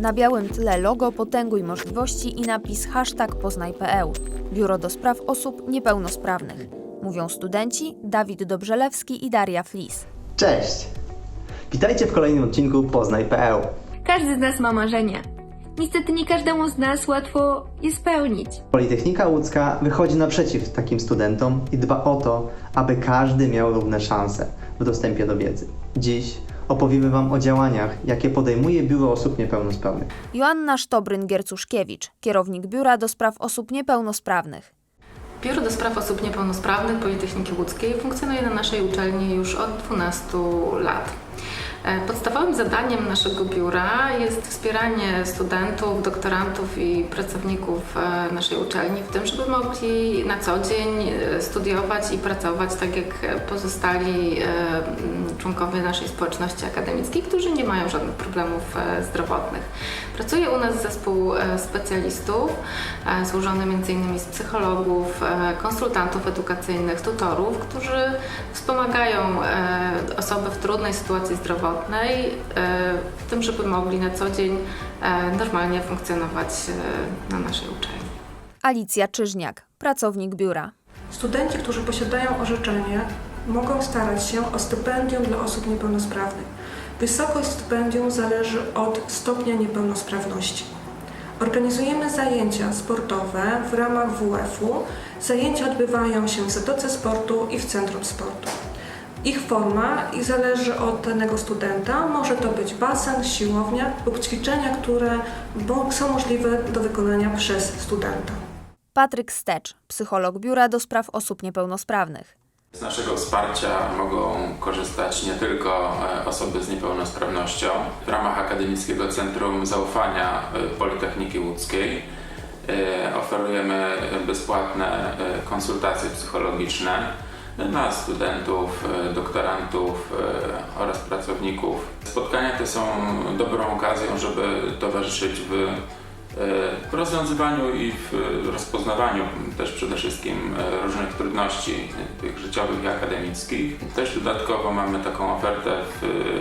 Na białym tle logo Potęguj Możliwości i napis hashtag poznaj.pl. Biuro do Spraw Osób Niepełnosprawnych. Mówią studenci Dawid Dobrzelewski i Daria Flis. Cześć! Witajcie w kolejnym odcinku Poznaj.pl. Każdy z nas ma marzenie. Niestety nie każdemu z nas łatwo je spełnić. Politechnika Łódzka wychodzi naprzeciw takim studentom i dba o to, aby każdy miał równe szanse w dostępie do wiedzy. Dziś opowiemy Wam o działaniach, jakie podejmuje Biuro Osób Niepełnosprawnych. Joanna Sztobryn-Giercuszkiewicz, kierownik Biura do Spraw Osób Niepełnosprawnych. Biuro do Spraw Osób Niepełnosprawnych Politechniki Łódzkiej funkcjonuje na naszej uczelni już od 12 lat. E, Podstawowym zadaniem naszego biura jest wspieranie studentów, doktorantów i pracowników e, naszej uczelni w tym, żeby mogli na co dzień e, studiować i pracować tak jak pozostali e, m, członkowie naszej społeczności akademickiej, którzy nie mają żadnych problemów zdrowotnych. Pracuje u nas zespół specjalistów złożony m.in. z psychologów, konsultantów edukacyjnych, tutorów, którzy wspomagają osoby w trudnej sytuacji zdrowotnej e, w tym, żeby mogli na co dzień e, normalnie funkcjonować e, na naszej uczelni. Alicja Czyżniak, pracownik biura. Studenci, którzy posiadają orzeczenie, mogą starać się o stypendium dla osób niepełnosprawnych. Wysokość stypendium zależy od stopnia niepełnosprawności. Organizujemy zajęcia sportowe w ramach WF-u. Zajęcia odbywają się w Zatoce Sportu i w Centrum Sportu. Ich forma i zależy od danego studenta. Może to być basen, siłownia lub ćwiczenia, które są możliwe do wykonania przez studenta. Patryk Stecz, psycholog Biura do Spraw Osób Niepełnosprawnych. Z naszego wsparcia mogą korzystać nie tylko e, osoby z niepełnosprawnością. W ramach Akademickiego Centrum Zaufania e, Politechniki Łódzkiej e, oferujemy bezpłatne konsultacje psychologiczne dla studentów, e, doktorantów e, oraz pracowników. Spotkania te są dobrą okazją, żeby towarzyszyć w w rozwiązywaniu i w rozpoznawaniu też przede wszystkim e, różnych trudności e, tych życiowych i akademickich. Też dodatkowo mamy taką ofertę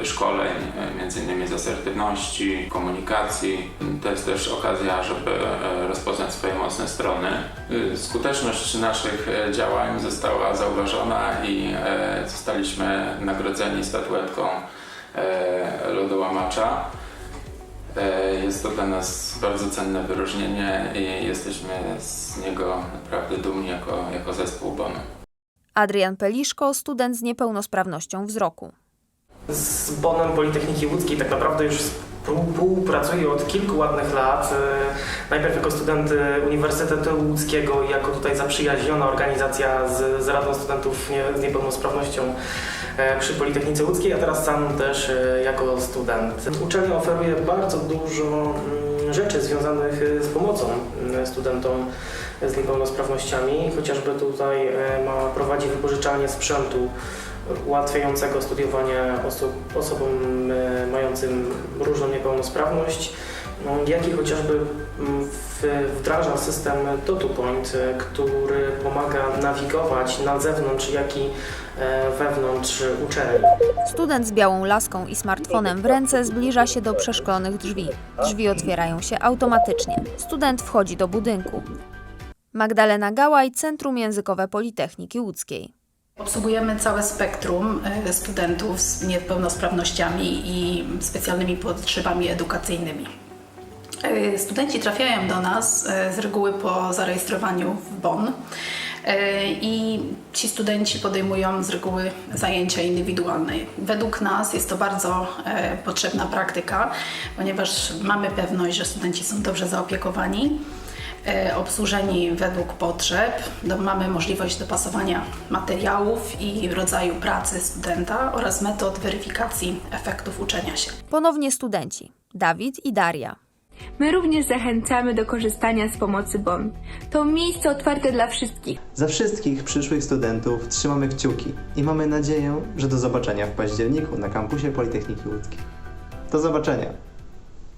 e, szkoleń, e, innymi z asertywności, komunikacji. To jest też okazja, żeby e, rozpoznać swoje mocne strony. E, Skuteczność naszych e, działań została zauważona i e, zostaliśmy nagrodzeni statuetką e, lodołamacza. E, Jest to dla nas bardzo cenne wyróżnienie i jesteśmy z niego naprawdę dumni jako, jako zespół BON. Adrian Peliszko, student z niepełnosprawnością wzroku. Z Bonem Politechniki Łódzkiej tak naprawdę już współpracuję od kilku ładnych lat. E, Najpierw jako student e, Uniwersytetu Łódzkiego i jako tutaj zaprzyjaźniona organizacja z, z Radą Studentów z Niepełnosprawnością e, przy Politechnice Łódzkiej, a teraz sam też jako student. Uczelnia oferuje bardzo dużo mm, rzeczy związanych z pomocą mm, studentom z niepełnosprawnościami. Chociażby tutaj ma, prowadzi wypożyczalnię sprzętu ułatwiającego studiowanie osób, osobom e, mającym różną niepełnosprawność, no, jak i chociażby mm, wdraża system DotuPoint, e, który pomaga nawigować na zewnątrz, jak i e, wewnątrz uczelni. Student z białą laską i smartfonem w ręce zbliża się do przeszklonych drzwi. Drzwi otwierają się automatycznie. Student wchodzi do budynku. Magdalena Gałaj, Centrum Językowe Politechniki Łódzkiej. Obsługujemy całe spektrum e, studentów z niepełnosprawnościami i specjalnymi potrzebami edukacyjnymi. E, Studenci trafiają do nas e, z reguły po zarejestrowaniu w BON e, i ci studenci podejmują z reguły zajęcia indywidualne. Według nas jest to bardzo potrzebna praktyka, ponieważ mamy pewność, że studenci są dobrze zaopiekowani obsłużeni według potrzeb. Do, mamy możliwość dopasowania materiałów i rodzaju pracy studenta oraz metod weryfikacji efektów uczenia się. Ponownie studenci Dawid i Daria. My również zachęcamy do korzystania z pomocy BON. To miejsce otwarte dla wszystkich. Za wszystkich przyszłych studentów trzymamy kciuki i mamy nadzieję, że do zobaczenia w październiku na kampusie Politechniki Łódzkiej. Do zobaczenia!